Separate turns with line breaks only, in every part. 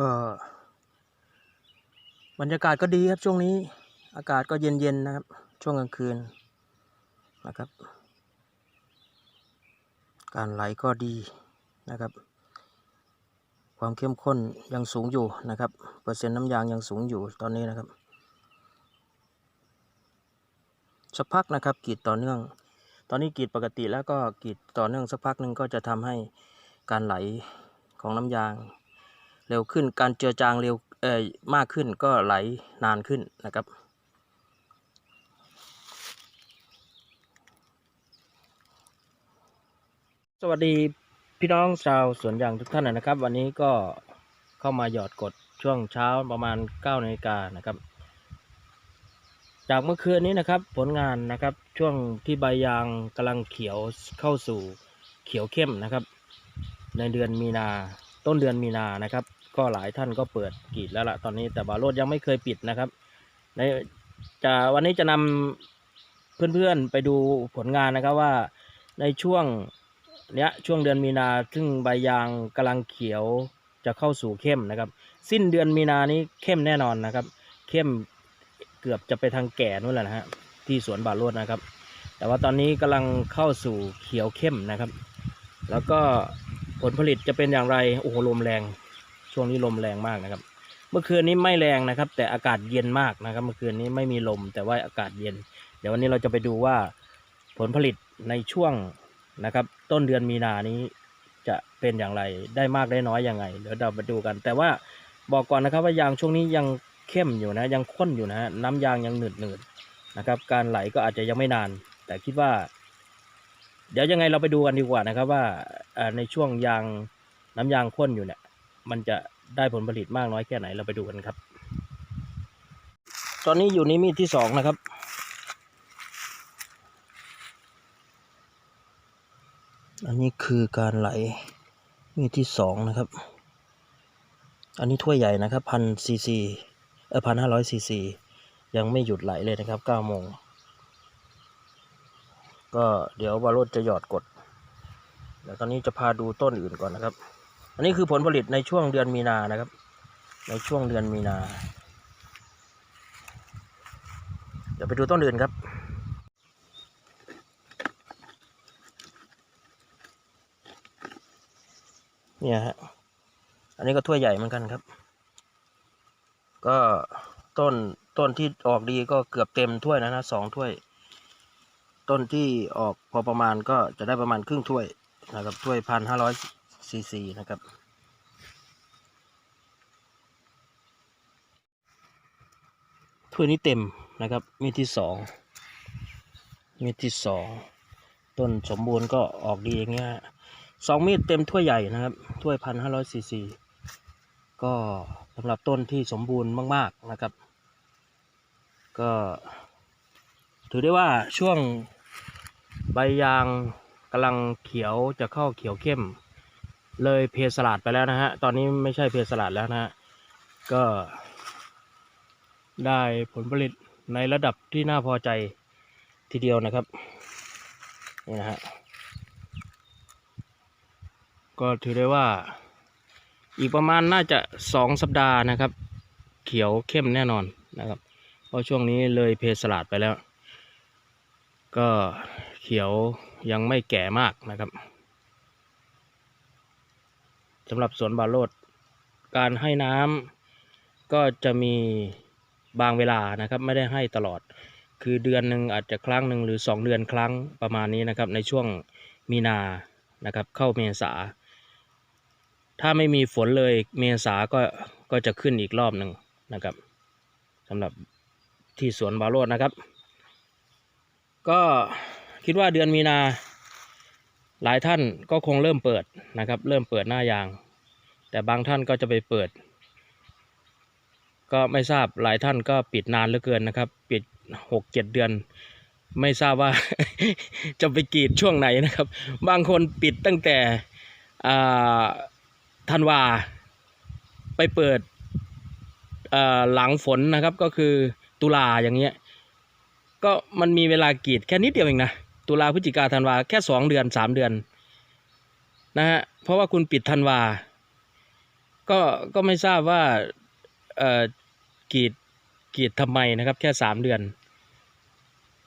ก็บรรยากาศก็ดีครับช่วงนี้ อากาศก็เย็นๆนะครับ ช่วงกลางคืนนะครับ การไหลก็ดีนะครับ ความเข้มข้นยังสูงอยู่นะครับ เปอร์เซ็นต์น้ำยางยังสูงอยู่ตอนนี้นะครับสักพักนะครับกรีดต่อเนื่อง ตอนนี้กรีดปกติแล้วก็กรีดต่อเนื่องสักพักหนึ่งก็จะทำให้การไหลของน้ำยาง เร็วขึ้น การเจือจางเร็วเอ่ยมากขึ้นก็ไหลนานขึ้นนะครับ สวัสดีพี่น้องชาวสวนยางทุกท่านนะครับ วันนี้ก็เข้ามาหยอดกดช่วงเช้าประมาณ9นาฬิกานะครับ จากเมื่อคืนนี้นะครับผลงานนะครับช่วงที่ใบยางกำลังเขียวเข้าสู่เขียวเข้มนะครับ ในเดือนมีนาต้นเดือนมีนานะครับ ก็หลายท่านก็เปิดกรีดแล้วล่ะตอนนี้แต่บาโรดยังไม่เคยปิดนะครับ ในจะวันนี้จะนำเพื่อนๆไปดูผลงานนะครับว่าในช่วงเนี้ยช่วงเดือนมีนาซึ่งใบยางกำลังเขียวจะเข้าสู่เข้มนะครับ สิ้นเดือนมีนานี้เข้มแน่นอนนะครับ เข้มเกือบจะไปทางแก่นู่นแหละนะฮะที่สวนบาโรดนะครับ แต่ว่าตอนนี้กำลังเข้าสู่เขียวเข้มนะครับ แล้วก็ผลผลิตจะเป็นอย่างไรโอ้โหลมแรง ช่วงนี้ลมแรงมากนะครับ เมื่อคืนนี้ไม่แรงนะครับ แต่อากาศเย็นมากนะครับ เมื่อคืนนี้ไม่มีลม แต่ว่าอากาศเย็น เดี๋ยววันนี้เราจะไปดูว่าผลผลิตในช่วงนะครับ ต้นเดือนมีนานี้จะเป็นอย่างไรได้มากได้น้อยยังไงเดี๋ยวเราไปดูกัน แต่ว่าบอกก่อนนะครับว่ายางช่วงนี้ยังเข้มอยู่นะ ยังข้นอยู่นะน้ำยางยังหนืดหนืดนะครับ การไหลก็อาจจะยังไม่นาน แต่คิดว่า เดี๋ยวยังไงเราไปดูกันดีกว่านะครับ ว่าอ่าในช่วงยางน้ำยางข้นอยู่เนี่ย มันจะได้ผลผลิตมากน้อยแค่ไหนเราไปดูกันครับ ตอนนี้อยู่ในมีดที่สองนะครับ อันนี้คือการไหลมีดที่สองนะครับ อันนี้ถ้วยใหญ่นะครับพันซีซีเออพันห้าร้อยซีซียังไม่หยุดไหลเลยนะครับเก้าโมง ก็เดี๋ยววาโรดจะหยอดกดเดี๋ยวตอนนี้จะพาดูต้นอื่นก่อนนะครับ อันนี้คือผลผลิตในช่วงเดือนมีนานะครับ ในช่วงเดือนมีนา เดี๋ยวไปดูต้นอื่นครับ เนี่ยฮะ อันนี้ก็ถ้วยใหญ่เหมือนกันครับ ก็ต้นต้นที่ออกดีก็เกือบเต็มถ้วยนะนะสองถ้วย ต้นที่ออกพอประมาณก็จะได้ประมาณครึ่งถ้วยนะครับถ้วยพันห้าร้อย ซีซีนะครับ ถ้วยนี้เต็มนะครับ มีที่สองมีที่สองต้นสมบูรณ์ก็ออกดีอย่างเงี้ยสองมีดเต็มถ้วยใหญ่นะครับ ถ้วยพันห้าร้อยซีซีก็สำหรับต้นที่สมบูรณ์มาก ๆนะครับ ก็ ถือได้ว่าช่วงใบยางกำลังเขียวจะเข้าเขียวเข้ม เลยเพสลัดไปแล้วนะฮะ ตอนนี้ไม่ใช่เพสลัดแล้วนะฮะ ก็ได้ผลผลิตในระดับที่น่าพอใจทีเดียวนะครับ นี่นะฮะ ก็ถือได้ว่า อีกประมาณน่าจะสองสัปดาห์นะครับ เขียวเข้มแน่นอนนะครับ เพราะช่วงนี้เลยเพสลัดไปแล้ว ก็เขียวยังไม่แก่มากนะครับ สำหรับสวนบาโรดการให้น้ำก็จะมีบางเวลานะครับ ไม่ได้ให้ตลอด คือเดือนหนึ่งอาจจะครั้งหนึ่งหรือสองเดือนครั้งประมาณนี้นะครับ ในช่วงมีนานะครับ เข้าเมษา ถ้าไม่มีฝนเลยเมษาก็ก็จะขึ้นอีกรอบหนึ่งนะครับสำหรับที่สวนบาโรดนะครับ ก็คิดว่าเดือนมีนาหลายท่านก็คงเริ่มเปิดนะครับ เริ่มเปิดหน้ายาง แต่บางท่านก็จะไปเปิด ก็ไม่ทราบหลายท่านก็ปิดนานเหลือเกินนะครับ ปิดหกเจ็ดเดือน ไม่ทราบว่า จะไปกรีดช่วงไหนนะครับ บางคนปิดตั้งแต่ธันวาไปเปิดหลังฝนนะครับก็คือตุลาอย่างเงี้ยก็มันมีเวลากรีดแค่นิดเดียวเองนะตุลาพฤศจิกาธันวาแค่สองเดือนสามเดือนนะฮะเพราะว่าคุณปิดธันวา ก็ก็ไม่ทราบว่าเอ่อกีดกีดทำไมนะครับ แค่สามเดือน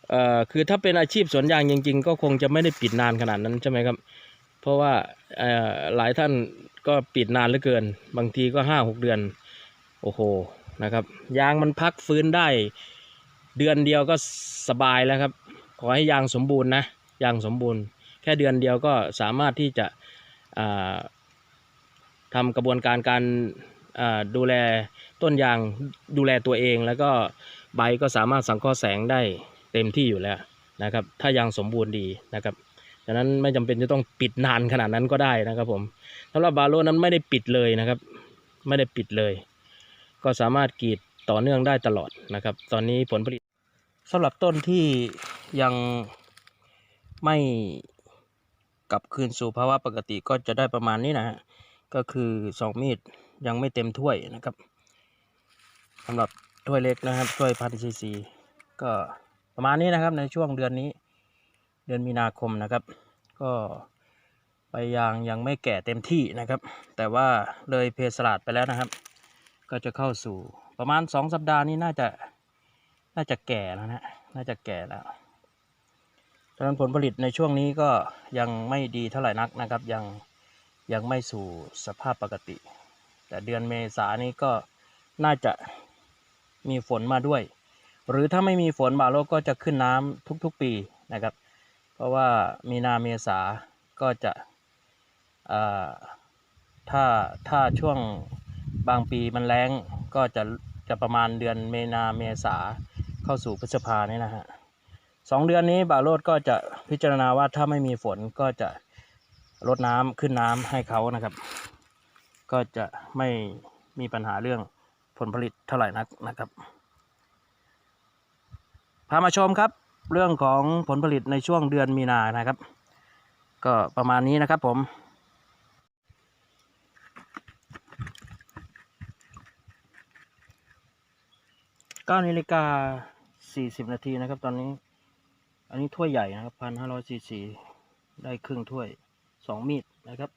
เอ่อคือถ้าเป็นอาชีพสวนยางจริง ๆ ก็คงจะไม่ได้ปิดนานขนาดนั้นใช่ไหมครับ เพราะว่าเอ่อหลายท่านก็ปิดนานเหลือเกิน บางทีก็ห้าหกเดือน โอ้โหนะครับ ยางมันพักฟื้นได้ เดือนเดียวก็สบายแล้วครับ ขอให้ยางสมบูรณ์นะยางสมบูรณ์ แค่เดือนเดียวก็สามารถที่จะอ่า ทำกระบวนการการดูแลต้นยางดูแลตัวเอง แล้วก็ใบก็สามารถสังเคราะห์แสงได้เต็มที่อยู่แล้วนะครับ ถ้ายางสมบูรณ์ดีนะครับดังนั้นไม่จำเป็นจะต้องปิดนานขนาดนั้นก็ได้นะครับผมสำหรับบาโลนั้นไม่ได้ปิดเลยนะครับ ไม่ได้ปิดเลย ก็สามารถกรีดต่อเนื่องได้ตลอดนะครับ ตอนนี้ผลผลิตสำหรับต้นที่ยังไม่กลับคืนสู่ภาวะปกติก็จะได้ประมาณนี้นะฮะ ก็คือสองมีดยังไม่เต็มถ้วยนะครับสำหรับถ้วยเล็กนะครับถ้วยพันซีซีก็ประมาณนี้นะครับในช่วงเดือนนี้ เดือนมีนาคมนะครับ ก็ใบยางยังไม่แก่เต็มที่นะครับ แต่ว่าเลยเพสลาดไปแล้วนะครับ ก็จะเข้าสู่ประมาณสองสัปดาห์นี้น่าจะน่าจะแก่แล้วนะน่าจะแก่แล้วดังนั้นผลผลิตในช่วงนี้ก็ยังไม่ดีเท่าไหร่นักนะครับยัง ยังไม่สู่สภาพปกติ แต่เดือนเมษานี้ก็น่าจะมีฝนมาด้วย หรือถ้าไม่มีฝนบาโลกก็จะขึ้นน้ำทุกๆปีนะครับ เพราะว่ามีนาเมษาก็จะถ้าถ้าช่วงบางปีมันแรงก็จะจะประมาณเดือนเมนาเมษาเข้าสู่พฤษภาเนี่ยนะฮะสองเดือนนี้บาโรดก็จะพิจารณาว่าถ้าไม่มีฝนก็จะ ลดน้ำขึ้นน้ำให้เขานะครับ ก็จะไม่มีปัญหาเรื่องผลผลิตเท่าไหร่นักนะครับ พามาชมครับ เรื่องของผลผลิตในช่วงเดือนมีนานะครับ ก็ประมาณนี้นะครับผมเก้านาฬิกาสี่สิบนาทีนะครับ ตอนนี้ อันนี้ถ้วยใหญ่นะครับพันห้าร้อยซีซีได้ครึ่งถ้วย สองมีดนะครับ